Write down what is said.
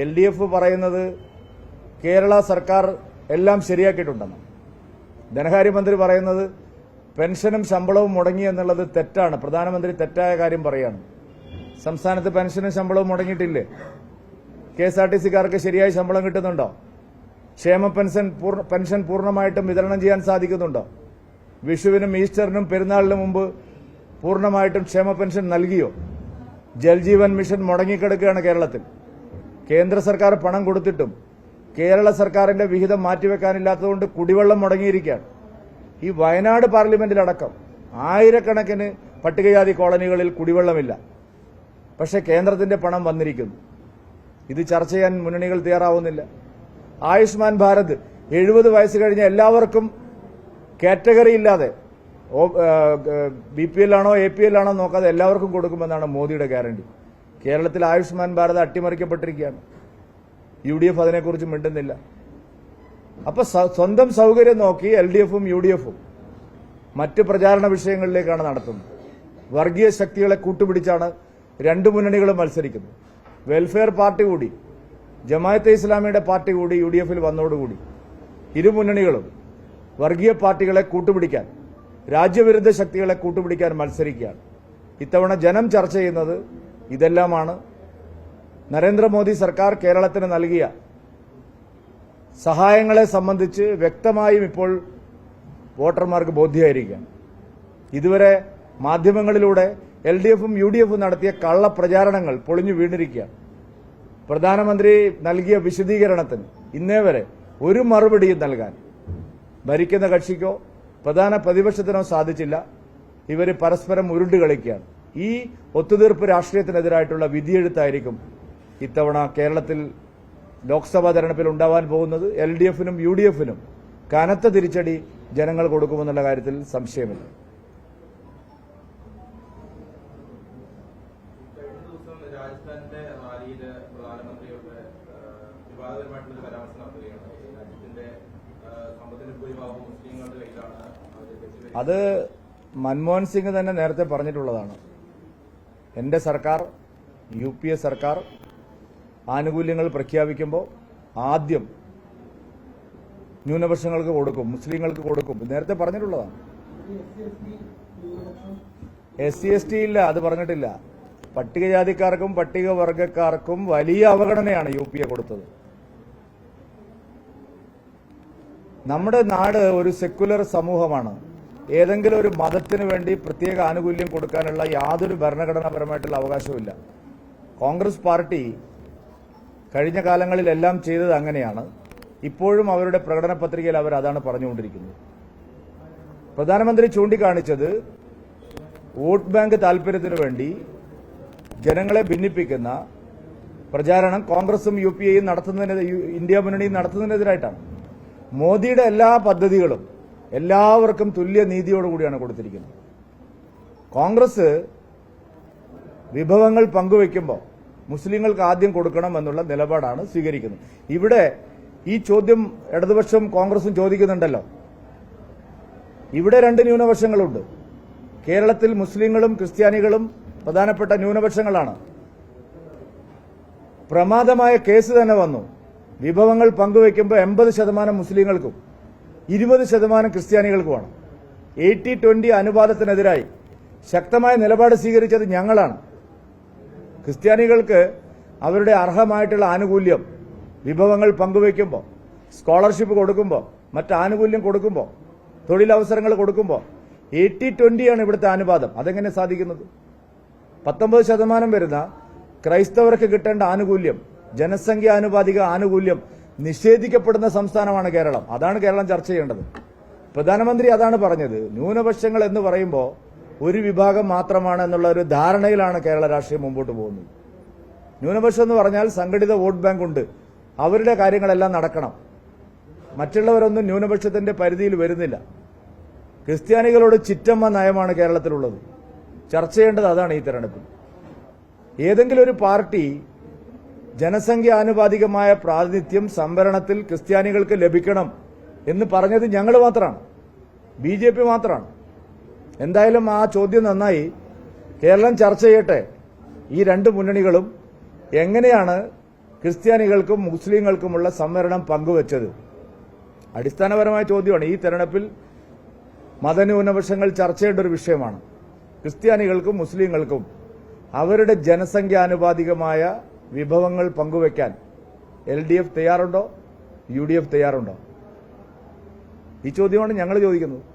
L D F പറയുന്നത് കേരള സർക്കാർ എല്ലാം ശരിയാക്കിയിട്ടുണ്ടെന്ന്. ധനകാര്യമന്ത്രി പറയുന്നത് പെൻഷനും ശമ്പളവും മുടങ്ങി എന്നുള്ളത് തെറ്റാണ്. പ്രധാനമന്ത്രി തെറ്റായ കാര്യം പറയാണ്. സംസ്ഥാനത്ത് പെൻഷനും ശമ്പളവും മുടങ്ങിയിട്ടില്ലേ? കെ എസ് ആർ ടി സിക്കാർക്ക് ശരിയായി ശമ്പളം കിട്ടുന്നുണ്ടോ? ക്ഷേമ പെൻഷൻ പെൻഷൻ പൂർണമായിട്ടും വിതരണം ചെയ്യാൻ സാധിക്കുന്നുണ്ടോ? വിഷുവിനും ഈസ്റ്ററിനും പെരുന്നാളിനും മുമ്പ് പൂർണമായിട്ടും ക്ഷേമ പെൻഷൻ നൽകിയോ? ജൽജീവൻ മിഷൻ മുടങ്ങിക്കിടക്കുകയാണ് കേരളത്തിൽ. കേന്ദ്ര സർക്കാർ പണം കൊടുത്തിട്ടും കേരള സർക്കാരിന്റെ വിഹിതം മാറ്റിവെക്കാനില്ലാത്തതുകൊണ്ട് കുടിവെള്ളം മുടങ്ങിയിരിക്കുകയാണ്. ഈ വയനാട് പാർലമെന്റിലടക്കം ആയിരക്കണക്കിന് പട്ടികജാതി കോളനികളിൽ കുടിവെള്ളമില്ല. പക്ഷെ കേന്ദ്രത്തിന്റെ പണം വന്നിരിക്കുന്നു. ഇത് ചർച്ച ചെയ്യാൻ മുന്നണികൾ തയ്യാറാവുന്നില്ല. ആയുഷ്മാൻ ഭാരത് എഴുപത് വയസ്സ് കഴിഞ്ഞ എല്ലാവർക്കും കാറ്റഗറി ഇല്ലാതെ ബി പി എൽ ആണോ എ പി എൽ ആണോ നോക്കാതെ എല്ലാവർക്കും കൊടുക്കുമെന്നാണ് മോദിയുടെ ഗ്യാരണ്ടി. കേരളത്തിൽ ആയുഷ്മാൻ ഭാരത് അട്ടിമറിക്കപ്പെട്ടിരിക്കുകയാണ്. യു ഡി എഫ് അതിനെക്കുറിച്ച് മിണ്ടുന്നില്ല. അപ്പൊ സ്വന്തം സൗകര്യം നോക്കി എൽ ഡി എഫും യു ഡി എഫും മറ്റ് പ്രചാരണ വിഷയങ്ങളിലേക്കാണ് നടത്തുന്നത്. വർഗീയ ശക്തികളെ കൂട്ടുപിടിച്ചാണ് രണ്ട് മുന്നണികളും മത്സരിക്കുന്നത്. വെൽഫെയർ പാർട്ടി കൂടി ജമാഅത്തെ ഇസ്ലാമിയുടെ പാർട്ടി കൂടി യു ഡി എഫിൽ വന്നതോടുകൂടി ഇരുമുന്നണികളും വർഗീയ പാർട്ടികളെ കൂട്ടുപിടിക്കാൻ രാജ്യവിരുദ്ധ ശക്തികളെ കൂട്ടുപിടിക്കാൻ മത്സരിക്കുകയാണ്. ഇത്തവണ ജനം ചർച്ച ചെയ്യുന്നത് ഇതെല്ലാമാണ് നരേന്ദ്രമോദി സർക്കാർ കേരളത്തിന് നൽകിയ സഹായങ്ങളെ സംബന്ധിച്ച് വ്യക്തമായും ഇപ്പോൾ വോട്ടർമാർക്ക് ബോധ്യമായിരിക്കുകയാണ് ഇതുവരെ മാധ്യമങ്ങളിലൂടെ എൽ ഡി എഫും യു ഡി എഫും നടത്തിയ കള്ളപ്രചാരണങ്ങൾ പൊളിഞ്ഞു വീണിരിക്കുകയാണ്. പ്രധാനമന്ത്രി നൽകിയ വിശദീകരണത്തിന് ഇന്നേ വരെ ഒരു മറുപടിയും നൽകാൻ ഭരിക്കുന്ന കക്ഷിക്കോ പ്രധാന പ്രതിപക്ഷത്തിനോ സാധിച്ചില്ല. ഇവർ പരസ്പരം ഉരുണ്ട് കളിക്കുകയാണ്. ഈ ഒത്തുതീർപ്പ് രാഷ്ട്രീയത്തിനെതിരായിട്ടുള്ള വിധിയെഴുത്തായിരിക്കും ഇത്തവണ കേരളത്തിൽ ലോക്സഭാ തെരഞ്ഞെടുപ്പിൽ ഉണ്ടാവാൻ പോകുന്നത് എൽ ഡി എഫിനും യു ഡി എഫിനും. കനത്ത തിരിച്ചടി ജനങ്ങൾ കൊടുക്കുമെന്നുള്ള കാര്യത്തിൽ സംശയമില്ല. രാജസ്ഥാനിലെ റാലിയിൽ പ്രധാനമന്ത്രിയുടെ വിവാദപരമായിട്ടുള്ള ഒരു പരാമർശം നടത്തുകയാണ്. രാജ്യത്തിന്റെ ആ, സമ്പത്തിന്റെ ഭൂരിഭാഗവും മുസ്ലിങ്ങളുടെ കയ്യിലാണ് അത് തെറ്റുവരി- അത് മൻമോഹൻ സിംഗ് തന്നെ നേരത്തെ പറഞ്ഞിട്ടുള്ളതാണ്. എന്റെ സർക്കാർ യു പി എ സർക്കാർ ആനുകൂല്യങ്ങൾ പ്രഖ്യാപിക്കുമ്പോൾ ആദ്യം ന്യൂനപക്ഷങ്ങൾക്ക് കൊടുക്കും മുസ്ലിങ്ങൾക്ക് കൊടുക്കും. നേരത്തെ പറഞ്ഞിട്ടുള്ളതാണ്. എസ് സി എസ് ടി ഇല്ല അത് പറഞ്ഞിട്ടില്ല. പട്ടികജാതിക്കാർക്കും പട്ടികവർഗക്കാർക്കും വലിയ അവഗണനയാണ് യു പി എ കൊടുത്തത്. നമ്മുടെ നാട് ഒരു സെക്യുലർ സമൂഹമാണ്. ഏതെങ്കിലും ഒരു മതത്തിന് വേണ്ടി പ്രത്യേക ആനുകൂല്യം കൊടുക്കാനുള്ള യാതൊരു ഭരണഘടനാപരമായിട്ടുള്ള അവകാശവുമില്ല കോൺഗ്രസ് പാർട്ടി കഴിഞ്ഞ കാലങ്ങളിലെല്ലാം ചെയ്തത് അങ്ങനെയാണ്. ഇപ്പോഴും അവരുടെ പ്രകടന പത്രികയിൽ അവർ അതാണ് പറഞ്ഞുകൊണ്ടിരിക്കുന്നത്. പ്രധാനമന്ത്രി ചൂണ്ടിക്കാണിച്ചത് വോട്ട് ബാങ്ക് താൽപര്യത്തിനു വേണ്ടി ജനങ്ങളെ ഭിന്നിപ്പിക്കുന്ന പ്രചാരണം കോൺഗ്രസും യു പി എയും നടത്തുന്നതിന് ഇന്ത്യ മുന്നണിയും നടത്തുന്നതിനെതിരായിട്ടാണ്. മോദിയുടെ എല്ലാ പദ്ധതികളും എല്ലാവർക്കും തുല്യ നീതിയോടുകൂടിയാണ് കൊടുത്തിരിക്കുന്നത്. കോൺഗ്രസ് വിഭവങ്ങൾ പങ്കുവെക്കുമ്പോൾ മുസ്ലിങ്ങൾക്ക് ആദ്യം കൊടുക്കണം എന്നുള്ള നിലപാടാണ് സ്വീകരിക്കുന്നത്. ഇവിടെ ഈ ചോദ്യം ഇടതുപക്ഷം കോൺഗ്രസും ചോദിക്കുന്നുണ്ടല്ലോ. ഇവിടെ രണ്ട് ന്യൂനപക്ഷങ്ങളുണ്ട്. കേരളത്തിൽ മുസ്ലിങ്ങളും ക്രിസ്ത്യാനികളും പ്രധാനപ്പെട്ട ന്യൂനപക്ഷങ്ങളാണ്. പ്രമാദമായ കേസ് തന്നെ വന്നു. വിഭവങ്ങൾ പങ്കുവയ്ക്കുമ്പോൾ എൺപത് ശതമാനം മുസ്ലിങ്ങൾക്കും ഇരുപത് ശതമാനം ക്രിസ്ത്യാനികൾക്കുമാണ് എയ്റ്റി ട്വന്റി അനുപാതത്തിനെതിരായി ശക്തമായ നിലപാട് സ്വീകരിച്ചത് ഞങ്ങളാണ്. ക്രിസ്ത്യാനികൾക്ക് അവരുടെ അർഹമായിട്ടുള്ള ആനുകൂല്യം വിഭവങ്ങൾ പങ്കുവയ്ക്കുമ്പോൾ സ്കോളർഷിപ്പ് കൊടുക്കുമ്പോൾ മറ്റ് ആനുകൂല്യം കൊടുക്കുമ്പോൾ തൊഴിലവസരങ്ങൾ കൊടുക്കുമ്പോൾ എയ്റ്റി ട്വന്റിയാണ് ഇവിടുത്തെ അനുപാതം. അതെങ്ങനെ സാധിക്കുന്നത്? പത്തൊമ്പത് ശതമാനം വരുന്ന ക്രൈസ്തവർക്ക് കിട്ടേണ്ട ആനുകൂല്യം ജനസംഖ്യാനുപാതിക ആനുകൂല്യം നിഷേധിക്കപ്പെടുന്ന സംസ്ഥാനമാണ് കേരളം. അതാണ് കേരളം ചർച്ച ചെയ്യേണ്ടത്. പ്രധാനമന്ത്രി അതാണ് പറഞ്ഞത്. ന്യൂനപക്ഷങ്ങൾ എന്ന് പറയുമ്പോൾ ഒരു വിഭാഗം മാത്രമാണ് എന്നുള്ള ഒരു ധാരണയിലാണ് കേരള രാഷ്ട്രീയം മുമ്പോട്ട് പോകുന്നത്. ന്യൂനപക്ഷം എന്ന് പറഞ്ഞാൽ സംഘടിത വോട്ട് ബാങ്ക് ഉണ്ട്. അവരുടെ കാര്യങ്ങളെല്ലാം നടക്കണം. മറ്റുള്ളവരൊന്നും ന്യൂനപക്ഷത്തിന്റെ പരിധിയിൽ വരുന്നില്ല. ക്രിസ്ത്യാനികളോട് ചിറ്റമ്മ നയമാണ് കേരളത്തിലുള്ളത്. ചർച്ച ചെയ്യേണ്ടത് അതാണ് ഈ തെരഞ്ഞെടുപ്പിൽ. ഏതെങ്കിലും ഒരു പാർട്ടി ജനസംഖ്യ ആനുപാതികമായ പ്രാതിനിധ്യം സംവരണത്തിൽ ക്രിസ്ത്യാനികൾക്ക് ലഭിക്കണം എന്ന് പറഞ്ഞത് ഞങ്ങൾ മാത്രമാണ്. ബി ജെ പി മാത്രമാണ്. എന്തായാലും ആ ചോദ്യം നന്നായി കേരളം ചർച്ച ചെയ്യട്ടെ. ഈ രണ്ട് മുന്നണികളും എങ്ങനെയാണ് ക്രിസ്ത്യാനികൾക്കും മുസ്ലിങ്ങൾക്കുമുള്ള സംവരണം പങ്കുവച്ചത്? അടിസ്ഥാനപരമായ ചോദ്യമാണ്. ഈ തെരഞ്ഞെടുപ്പിൽ മതന്യൂനപക്ഷങ്ങൾ ചർച്ച ചെയ്യേണ്ട ഒരു വിഷയമാണ്. ക്രിസ്ത്യാനികൾക്കും മുസ്ലിങ്ങൾക്കും അവരുടെ ജനസംഖ്യാനുപാതികമായ വിഭവങ്ങൾ പങ്കുവയ്ക്കാൻ എൽ ഡി എഫ് തയ്യാറുണ്ടോ? യു ഡി എഫ് തയ്യാറുണ്ടോ? ഈ ചോദ്യമാണ് ഞങ്ങൾ ചോദിക്കുന്നത്.